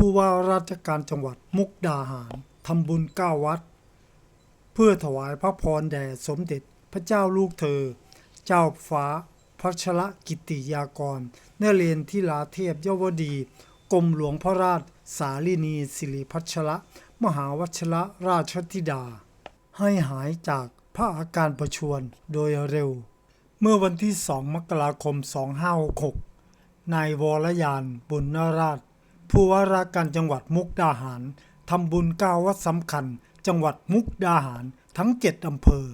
ผู้ว่าราชการจังหวัดมุกดาหารทำบุญเก้าวัด เพื่อถวายพระพรแด่สมเด็จพระเจ้าลูกเธอ เจ้าฟ้าพัชรกิติยากรเนเรนทิลาเทพยวดี กรมหลวงพระราชสาลินีสิริพัชระมหาวัชระราชธิดา ให้หายจากพระอาการประชวรโดยเร็ว เมื่อวันที่ 2 มกราคม 2566 นายวรยานบุญนาราช ผู้ว่าราชการจังหวัดมุกดาหารทำบุญเก้าวัดสำคัญ จังหวัดมุกดาหารทั้งเจ็ดอำเภอ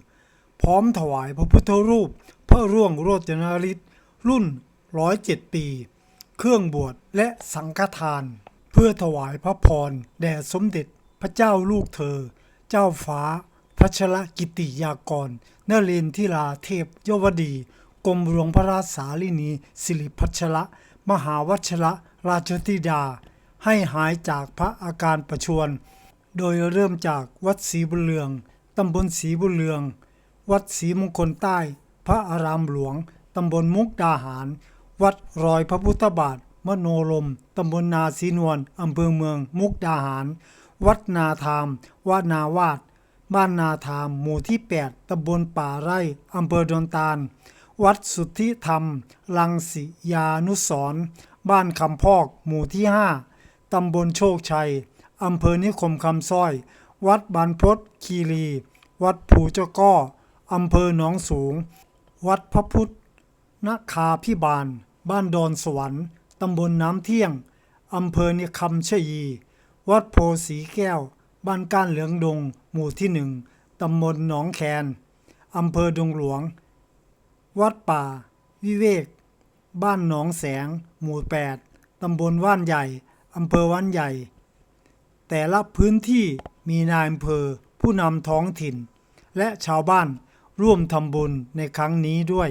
พร้อมถวายพระพุทธรูป พระร่วงโรจนฤทธิ์รุ่น107ปี เครื่องบวชและสังฆทาน เพื่อถวายพระพรแด่สมเด็จพระเจ้าลูกเธอ เจ้าฟ้าพัชรกิติยากรนเรนทิราเทพยวดี กรมหลวงพระราชสาลินีสิริพัชระ มหาวัชระราชธิดา ให้หายจากพระอาการประชวรโดยเริ่มจากวัดศรีบุญเรือง ตำบลศรีบุญเรือง วัดศรีมงคลใต้ พระอารามหลวง ตำบลมุกดาหาร วัดรอยพระพุทธบาท มโนลม ตำบลนาสีนวลอำเภอเมือง มุกดาหาร วัดนาธามวานาวาดบ้านนาธามหมู่ที่ 8ตำบลป่าไร่อำเภอดอนตาล วัดสุทธิธรรม ลังสิยานุสรบ้านคำพอกหมู่ที่ 5 ตำบลโชคชัย อำเภอนิคมคำสร้อย วัดบานพศคีรี วัดภูเจ้าก้ออำเภอหนองสูง วัดพระพุทธนคาพิบาล บ้านดอนสวรรค์ตำบลน้ำเที่ยง อำเภอนิคำชยี วัดโพสีแก้ว บ้านก้านเหลืองดง หมู่ที่หนึ่งตำบลหนองแคน อำเภอดงหลวง วัดป่า วิเวก บ้านหนองแสง หมู่ 8 ตำบลว่านใหญ่ อำเภอว่านใหญ่ แต่ละพื้นที่มีนายอำเภอผู้นำท้องถิ่น และชาวบ้านร่วมทำบุญในครั้งนี้ด้วย